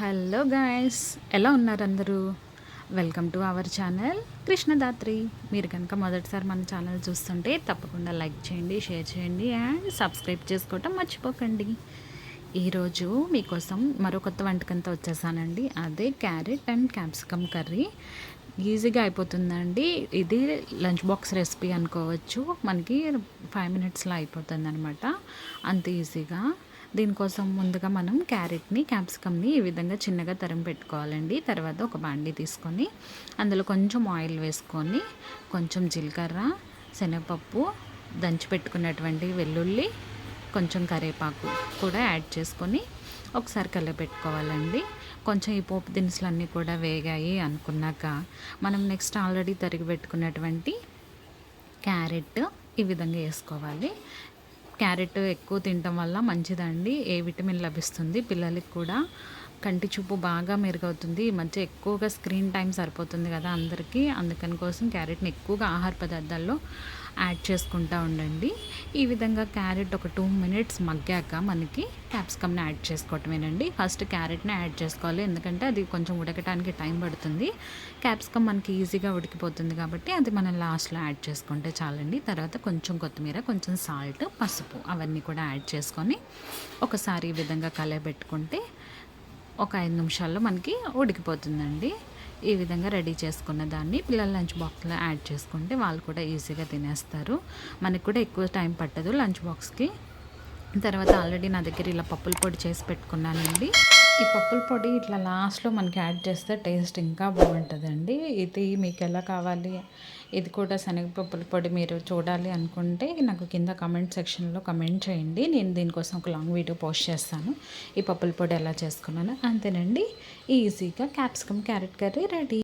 Hello guys ఎలా ఉన్నారు అందరూ? Welcome to our channel Krishnadatri. మీరు కనుక మొదటిసారి మన ఛానల్ చూస్తుంటే తప్పకుండా లైక్ చేయండి షేర్ చేయండి అండ్ సబ్స్క్రైబ్ చేసుకోవటం మర్చిపోకండి. ఈరోజు మీకోసం మరో కొత్త వంటకంతో వచ్చేసానండి. అదే క్యారెట్ అండ్ క్యాప్సికమ్ కర్రీ. ఈజీగా అయిపోతుందండి. ఇది లంచ్ బాక్స్ రెసిపీ అనుకోవచ్చు. మనకి ఫైవ్ మినిట్స్లో అయిపోతుంది అనమాట అంత ఈజీగా. దీనికోసం ముందుగా మనం క్యారెట్ని క్యాప్సికమ్ని ఈ విధంగా చిన్నగా తరిమి పెట్టుకోవాలండి. తర్వాత ఒక బాండీ తీసుకొని అందులో కొంచెం ఆయిల్ వేసుకొని కొంచెం జీలకర్ర శనగపప్పు దంచి పెట్టుకున్నటువంటి వెల్లుల్లి కొంచెం కరివేపాకు కూడా యాడ్ చేసుకొని ఒకసారి కలిపెట్టుకోవాలండి. కొంచెం ఈ పోపు దినుసులన్నీ కూడా వేగాయి అనుకున్నాక మనం నెక్స్ట్ ఆల్రెడీ తరిగి పెట్టుకున్నటువంటి క్యారెట్ ఈ విధంగా వేసుకోవాలి. క్యారెట్ ఎక్కువ తినటం వల్ల మంచిదండి. ఏ విటమిన్ లభిస్తుంది పిల్లలకి కూడా. కంటి చూపు బాగా మెరుగవుతుంది. ఈ మధ్య ఎక్కువగా స్క్రీన్ టైం సరిపోతుంది కదా అందరికీ. అందుకని కోసం క్యారెట్ని ఎక్కువగా ఆహార పదార్థాల్లో యాడ్ చేసుకుంటూ ఉండండి. ఈ విధంగా క్యారెట్ ఒక టూ మినిట్స్ మగ్గాక మనకి క్యాప్సికమ్ని యాడ్ చేసుకోవటమేనండి. ఫస్ట్ క్యారెట్ని యాడ్ చేసుకోవాలి. ఎందుకంటే అది కొంచెం ఉడకటానికి టైం పడుతుంది. క్యాప్సికమ్ మనకి ఈజీగా ఉడికిపోతుంది కాబట్టి అది మనం లాస్ట్లో యాడ్ చేసుకుంటే చాలండి. తర్వాత కొంచెం కొత్తిమీర కొంచెం సాల్ట్ పసుపు అవన్నీ కూడా యాడ్ చేసుకొని ఒకసారి ఈ విధంగా కలయబెట్టుకుంటే ఒక ఐదు నిమిషాల్లో మనకి ఉడికిపోతుందండి. ఈ విధంగా రెడీ చేసుకున్న దాన్ని పిల్లల లంచ్ బాక్స్లో యాడ్ చేసుకుంటే వాళ్ళు కూడా ఈజీగా తినేస్తారు. మనకు కూడా ఎక్కువ టైం పట్టదు లంచ్ బాక్స్కి. తర్వాత ఆల్రెడీ నా దగ్గర ఇలా పప్పుల పొడి చేసి పెట్టుకున్నానండి. ఈ పప్పుల పొడి ఇట్లా లాస్ట్లో మనకి యాడ్ చేస్తే టేస్ట్ ఇంకా బాగుంటుందండి. ఇది మీకు ఎలా కావాలి? ఇది కూడా శనగపప్పుల పొడి మీరు చూడాలి అనుకుంటే నాకు కింద కమెంట్ సెక్షన్లో కమెంట్ చేయండి. నేను దీనికోసం ఒక లాంగ్ వీడియో పోస్ట్ చేస్తాను. ఈ పప్పుల పొడి ఎలా చేసుకున్నాను? అంతేనండి. ఈజీగా క్యాప్సికమ్ క్యారెట్ కర్రీ రెడీ